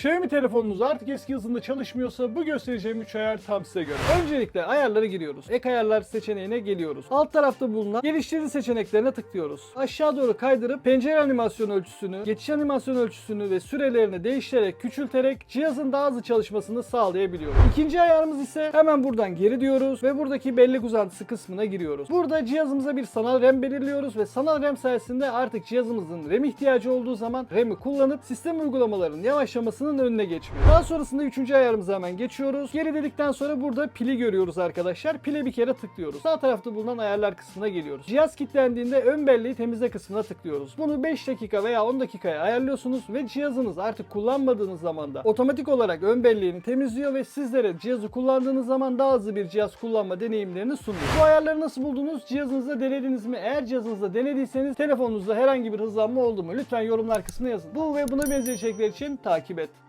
Xiaomi telefonunuz artık eski hızında çalışmıyorsa bu göstereceğim 3 ayar tam size göre. Öncelikle ayarlara giriyoruz. Ek ayarlar seçeneğine geliyoruz. Alt tarafta bulunan geliştirici seçeneklerine tıklıyoruz. Aşağı doğru kaydırıp pencere animasyon ölçüsünü, geçiş animasyon ölçüsünü ve sürelerini değiştirerek, küçülterek cihazın daha hızlı çalışmasını sağlayabiliyoruz. İkinci ayarımız ise hemen buradan geri diyoruz ve buradaki bellek uzantısı kısmına giriyoruz. Burada cihazımıza bir sanal RAM belirliyoruz ve sanal RAM sayesinde artık cihazımızın RAM ihtiyacı olduğu zaman RAM'i kullanıp sistem uygulamalarının yavaşlamasının önüne geçmiyor. Daha sonrasında üçüncü ayarımıza hemen geçiyoruz. Geri dedikten sonra burada pili görüyoruz arkadaşlar. Pile bir kere tıklıyoruz. Sağ tarafta bulunan ayarlar kısmına geliyoruz. Cihaz kilitlendiğinde ön belleği temizle kısmına tıklıyoruz. Bunu 5 dakika veya 10 dakikaya ayarlıyorsunuz ve cihazınız artık kullanmadığınız zaman da otomatik olarak ön belleğini temizliyor ve sizlere cihazı kullandığınız zaman daha hızlı bir cihaz kullanma deneyimlerini sunuyor. Bu ayarları nasıl buldunuz? Cihazınızda denediniz mi? Eğer cihazınızda denediyseniz telefonunuzda herhangi bir hızlanma oldu mu? Lütfen yorumlar kısmına yazın. Bu ve buna benzer içerikler için takip et.